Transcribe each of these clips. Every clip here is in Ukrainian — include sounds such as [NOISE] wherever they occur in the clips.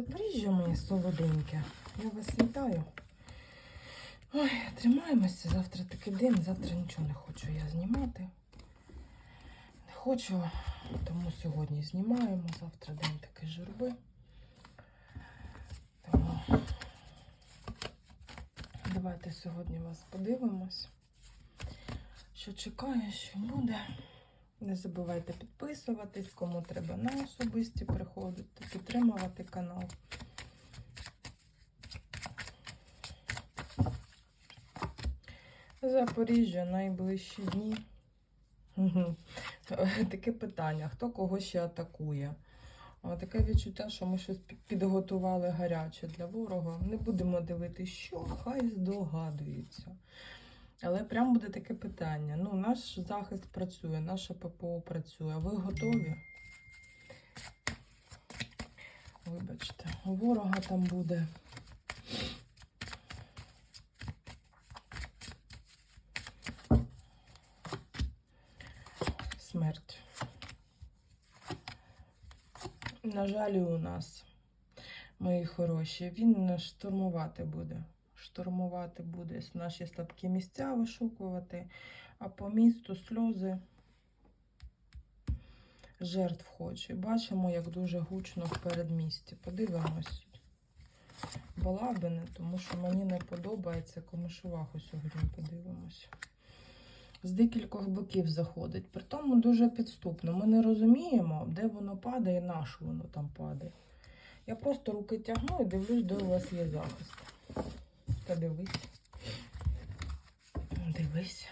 Запоріжжя моє солоденьке. Я вас вітаю. Ой, тримаємося. Завтра такий день, завтра нічого не хочу я знімати. Не хочу, тому сьогодні знімаємо. Завтра день такий журби. Тому давайте сьогодні вас подивимось. Що чекає, що буде. Не забувайте підписуватись, кому треба на особисті приходити, підтримувати канал. Запоріжжя найближчі дні. Таке питання: хто кого ще атакує? Таке відчуття, що ми щось підготували гаряче для ворога. Не будемо дивитися, що хай здогадується. Але прям буде таке питання. Ну, наш захист працює, наше ППО працює. Ви готові? Вибачте, ворога там буде. Смерть. На жаль, у нас, мої хороші, він штурмувати буде штурмувати буде наші слабкі місця вишукувати, а по місту сльози жертв хоче. Бачимо, як дуже гучно в передмісті. Подивимось. Балабини, тому що мені не подобається комишуваху сьогодні подивимось. З декількох боків заходить. При тому дуже підступно. Ми не розуміємо, де воно падає, на що воно там падає. Я просто руки тягну і дивлюсь, де у вас є захист. Та дивись. Дивись.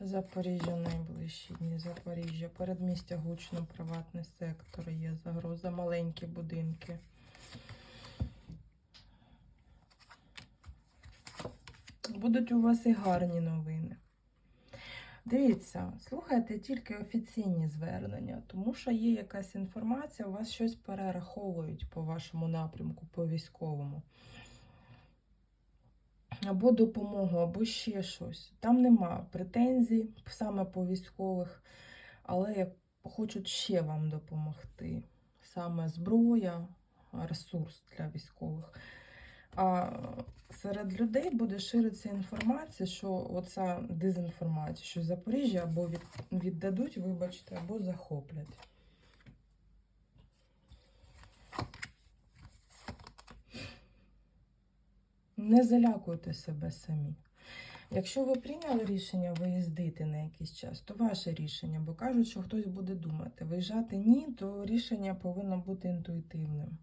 Запоріжжя найближчі дні. Запоріжжя. Передмістя гучно, приватний сектор є загроза, маленькі будинки. Будуть у вас і гарні новини. Дивіться, слухайте тільки офіційні звернення, тому що є якась інформація, у вас щось перераховують по вашому напрямку, по військовому. Або допомогу, або ще щось. Там нема претензій саме по військових, але хочуть ще вам допомогти. Саме зброя, ресурс для військових. А серед людей буде ширитися інформація, що оця дезінформація, що Запоріжжя або від, віддадуть, вибачте, або захоплять. Не залякуйте себе самі. Якщо ви прийняли рішення виїздити на якийсь час, то ваше рішення, бо кажуть, що хтось буде думати. Виїжджати ні, то рішення повинно бути інтуїтивним.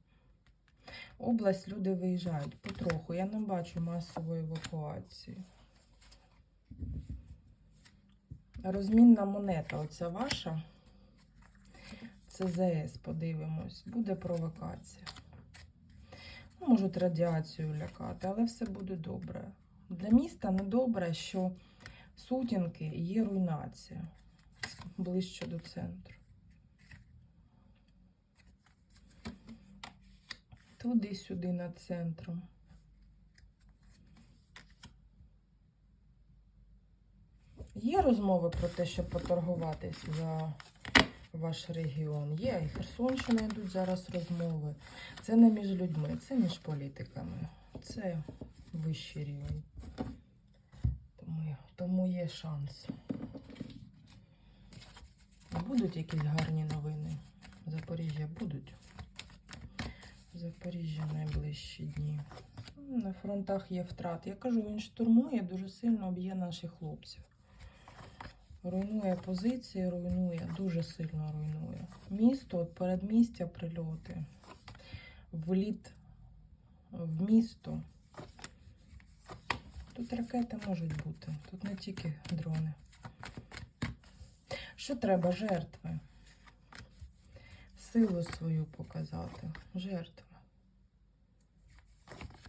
Область люди виїжджають потроху. Я не бачу масової евакуації. Розмінна монета, оця ваша, це ЗС, подивимось, буде провокація. Ну, Можуть радіацію лякати, але все буде добре. Для міста недобре, що сутінки є руйнація ближче до центру. Туди-сюди над центром. Є розмови про те, щоб поторгуватись за ваш регіон. Є, і Херсонщина йдуть зараз розмови. Це не між людьми, це між політиками. Це вищий рівень. Тому, тому є шанс. Будуть якісь гарні новини. Запоріжжя будуть. Запоріжжя найближчі дні. На фронтах є втрат. Я кажу, він штурмує, дуже сильно б'є наших хлопців. Руйнує позиції, руйнує, дуже сильно руйнує. Місто, от передмістя, прильоти. Вліт в місто. Тут ракети можуть бути, тут не тільки дрони. Що треба? Жертви. Силу свою показати. Жертви.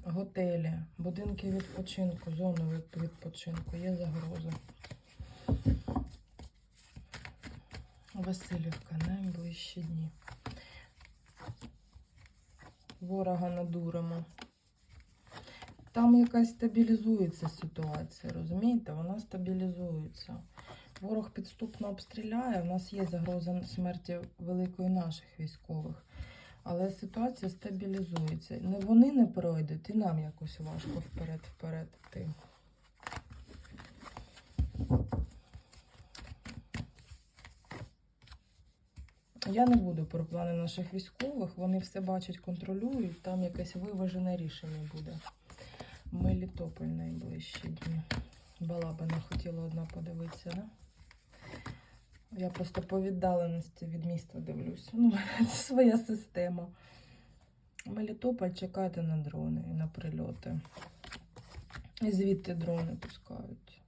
Готелі, будинки відпочинку, зони відпочинку. Є загроза. Васильівка, найближчі дні. Ворога надуримо. там якась стабілізується ситуація, розумієте? Вона стабілізується. Ворог підступно обстріляє, у нас є загроза смерті великої наших військових. Але ситуація стабілізується. Не вони не пройдуть, і нам якось важко вперед-вперед йти. Я не буду про плани наших військових, вони все бачать, контролюють, там якесь виважене рішення буде. Мелітополь найближчі дні. Балабина хотіла одна подивитися, да? Я просто по віддаленості від міста дивлюся. Ну, [LAUGHS] це своя система. Мелітополь чекайте на дрони і на прильоти. І звідти дрони пускають.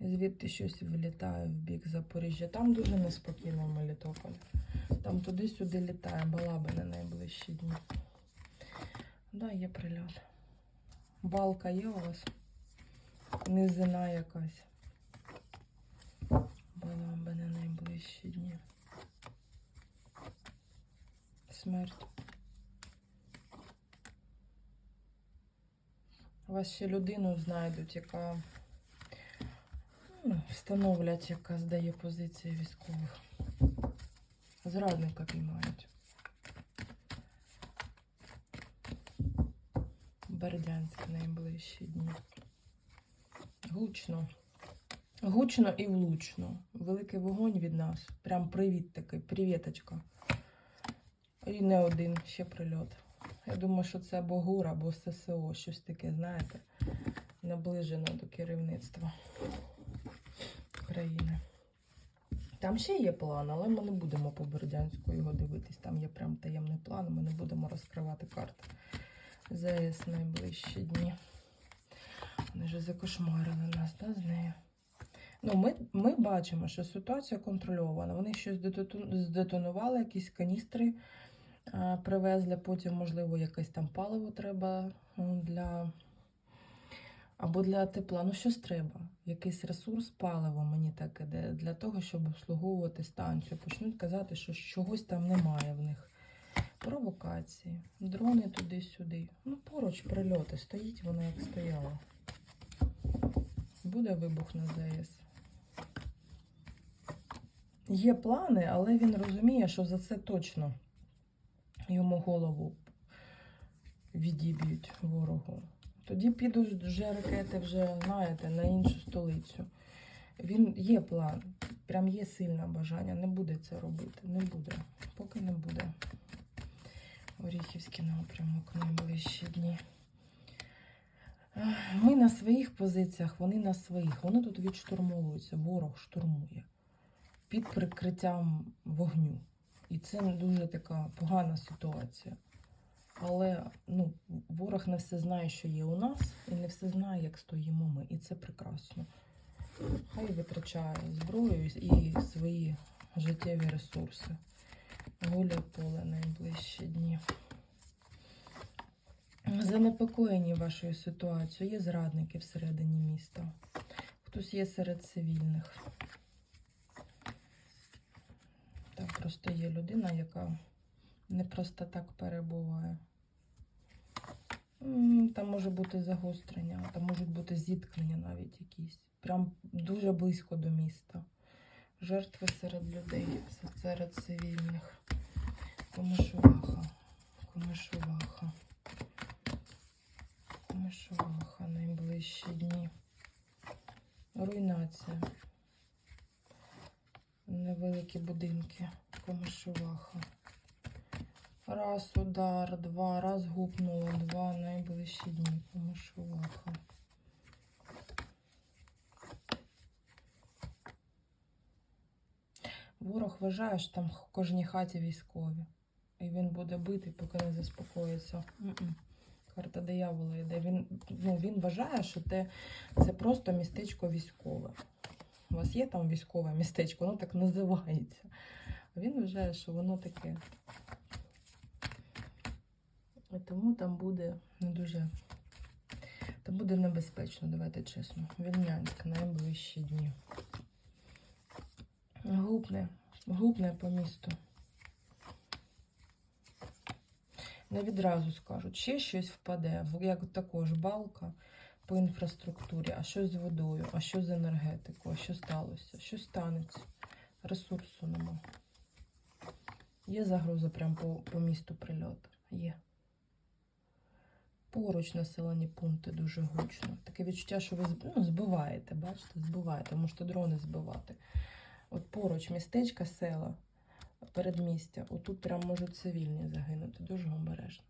І звідти щось вилітає в бік Запоріжжя. Там дуже неспокійно в Мелітополі. Там туди-сюди літає балабини найближчі дні. Да, є прильот. Балка є у вас? Низина якась. Балабини найближчі дні. Смерть. У вас ще людину знайдуть, яка ну, встановлять, яка здає позиції військових. Зрадника піймають. Бердянськ найближчі дні. Гучно. Гучно і влучно. Великий вогонь від нас. Прям привіт такий, привіточка. І не один ще прильот. Я думаю, що це або ГУР, або ССО, щось таке, знаєте, наближено до керівництва країни. Там ще є план, але ми не будемо по Бердянську його дивитись. Там є прям таємний план, ми не будемо розкривати карти. ЗС найближчі дні. Вони вже закошмарили нас, да, з нею. Ну, ми, ми бачимо, що ситуація контрольована. Вони щось здетонували, якісь каністри а, привезли, потім, можливо, якесь там паливо треба для. Або для тепла. Ну, щось треба. Якийсь ресурс, паливо мені так іде, для того, щоб обслуговувати станцію. Почнуть казати, що чогось там немає в них. Провокації, дрони туди-сюди. Ну, поруч прильоти. Стоїть вона як стояла. Буде вибух на ЗАЕС. Є плани, але він розуміє, що за це точно йому голову відіб'ють ворогу. Тоді підуть вже ракети, вже знаєте, на іншу столицю. Він є план, прям є сильне бажання. Не буде це робити. Не буде. Поки не буде. Оріхівський напрямок найближчі дні. Ми на своїх позиціях, вони на своїх. Вони тут відштурмовуються, ворог штурмує під прикриттям вогню. І це дуже така погана ситуація. Але ну, ворог не все знає, що є у нас, і не все знає, як стоїмо ми. І це прекрасно. Хай витрачає зброю і свої життєві ресурси. Гуляй поле найближчі дні. Занепокоєні вашою ситуацією. Є зрадники всередині міста. Хтось є серед цивільних. Там просто є людина, яка не просто так перебуває. Там може бути загострення, там можуть бути зіткнення навіть якісь. Прям дуже близько до міста. Жертви серед людей, серед цивільних. Комишуваха. Комишуваха. Комишуваха найближчі дні. Руйнація. Невеликі будинки. Комишуваха. Раз удар, два, раз гупнуло, два найближчі дні. Комишуваха. Ворог вважає, що там в кожній хаті військові. І він буде бити, поки не заспокоїться. Карта диявола йде. Він, ну, він вважає, що те, це просто містечко військове. У вас є там військове містечко, воно так називається. Він вважає, що воно таке. Тому там буде не дуже. Там буде небезпечно, давайте чесно. Вільнянськ найближчі дні. Гупне, гупне по місту. Не відразу скажуть, ще щось впаде, як також балка по інфраструктурі, а що з водою, а що з енергетикою, а що сталося, що станеться. Ресурсу нема. Є загроза прямо по, по місту прильоту? Є. Поруч населені пункти дуже гучно. Таке відчуття, що ви ну, збиваєте, бачите, збиваєте, можете дрони збивати. От поруч містечка, села, передмістя. Отут прям можуть цивільні загинути. Дуже обережно.